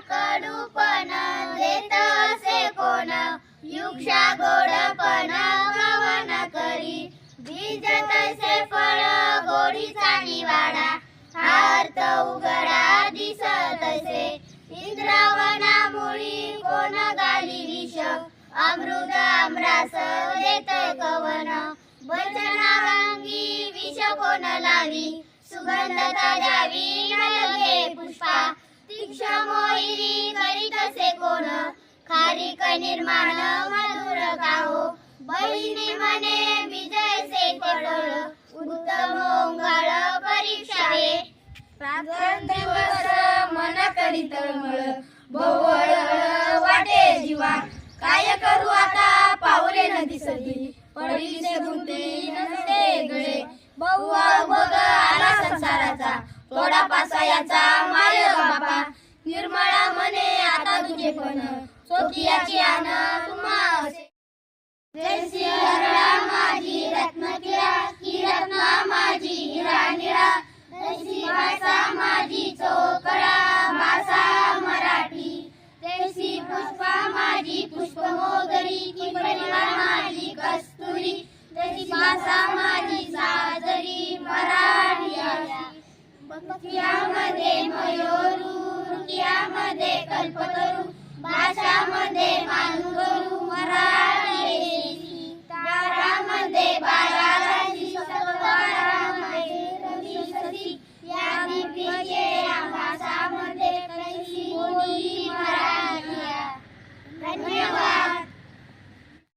कडूपण देत असे कोण? युक्षा गोडपण गवन करी. बीज तसे फळ गोडीचा निवाडा. हार्थ उघडा दिसत असे. इंद्रावणामुळी कोण गाली विष? अमृत आमरास देत कवन? वचनारांगी विष कोण लावी? सुगंधता निर्माण मधुर गाहो बहिणी म्हणे विजय से फळ उत्तम ओंगाळ परीक्षा हे दिवस मन करी तळमळ। भोवळ वाटे जीवा। काय करू आता? पावले न सदी पडली गुंतली नसते गळे। बहु बघ आला संसाराचा। थोडा पासायाचा आता पण सोकियाची आन तुम्हा असे. जैसी हरळा माझी रत्न किरा की रत्न माझी हिरा निरा. तैसी भाषा माझी चोकळा भाषा मराठी. तैसी पुष्पा माझी पुष्प मोगरी की परिवार माझी कस्तुरी. तैसी भाषा माझी साजरी मराठी बकियामध्ये मयोरू रुकियामध्ये कल्पतरू.